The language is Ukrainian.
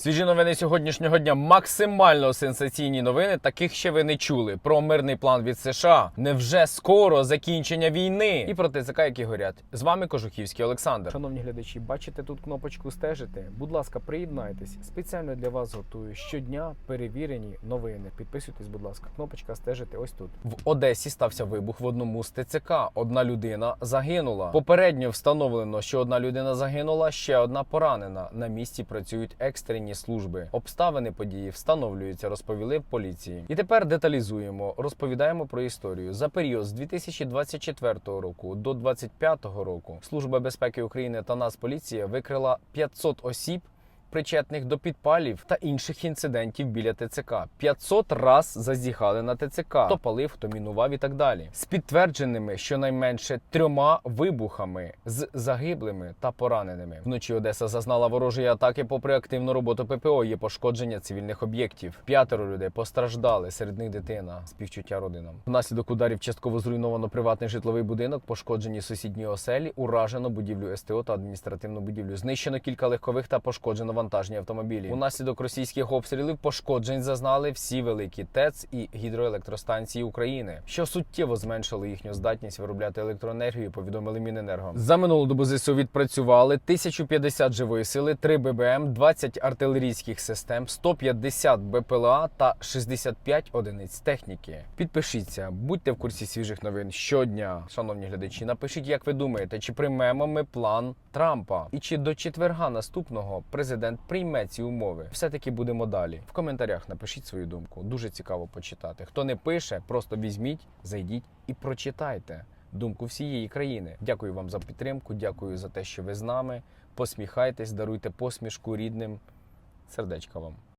Свіжі новини сьогоднішнього дня максимально сенсаційні новини. Таких ще ви не чули. Про мирний план від США. Невже скоро закінчення війни? І про ТЦК, які горять. З вами Кожухівський Олександр. Шановні глядачі, бачите тут кнопочку стежити. Будь ласка, приєднайтесь. Спеціально для вас готую щодня перевірені новини. Підписуйтесь, будь ласка. Кнопочка стежити. Ось тут. В Одесі стався вибух в одному з ТЦК. Одна людина загинула. Попередньо встановлено, що одна людина загинула, ще одна поранена. На місці працюють екстрені служби. Обставини події встановлюються, розповіли в поліції. І тепер деталізуємо, розповідаємо про історію. За період з 2024 року до 2025 року Служба безпеки України та Нацполіція викрила 500 осіб. Причетних до підпалів та інших інцидентів біля ТЦК 500 раз зазіхали на ТЦК, хто палив, хто мінував і так далі, з підтвердженими щонайменше трьома вибухами з загиблими та пораненими. Вночі Одеса зазнала ворожої атаки. Попри активну роботу ППО, є пошкодження цивільних об'єктів. П'ятеро людей постраждали, серед них дитина. Співчуття родинам. Внаслідок ударів частково зруйновано приватний житловий будинок, пошкоджені сусідні оселі, уражено будівлю СТО та адміністративну будівлю. Знищено кілька легкових та пошкоджено вантажні автомобілі. Унаслідок російських обстрілів пошкоджень зазнали всі великі ТЕЦ і гідроелектростанції України, що суттєво зменшило їхню здатність виробляти електроенергію. Повідомили Міненерго. За минулу добу ЗСУ відпрацювали 1050 живої сили, 3 ББМ, 20 артилерійських систем, 150 БПЛА та 65 одиниць техніки. Підпишіться, будьте в курсі свіжих новин щодня. Шановні глядачі, напишіть, як ви думаєте, чи приймемо ми план Трампа, і чи до четверга наступного президент прийме ці умови. Все таки будемо далі. В коментарях напишіть свою думку. Дуже цікаво почитати. Хто не пише, просто візьміть, зайдіть і прочитайте думку всієї країни. Дякую вам за підтримку. Дякую за те, що ви з нами. Посміхайтесь, даруйте посмішку рідним. Сердечка вам.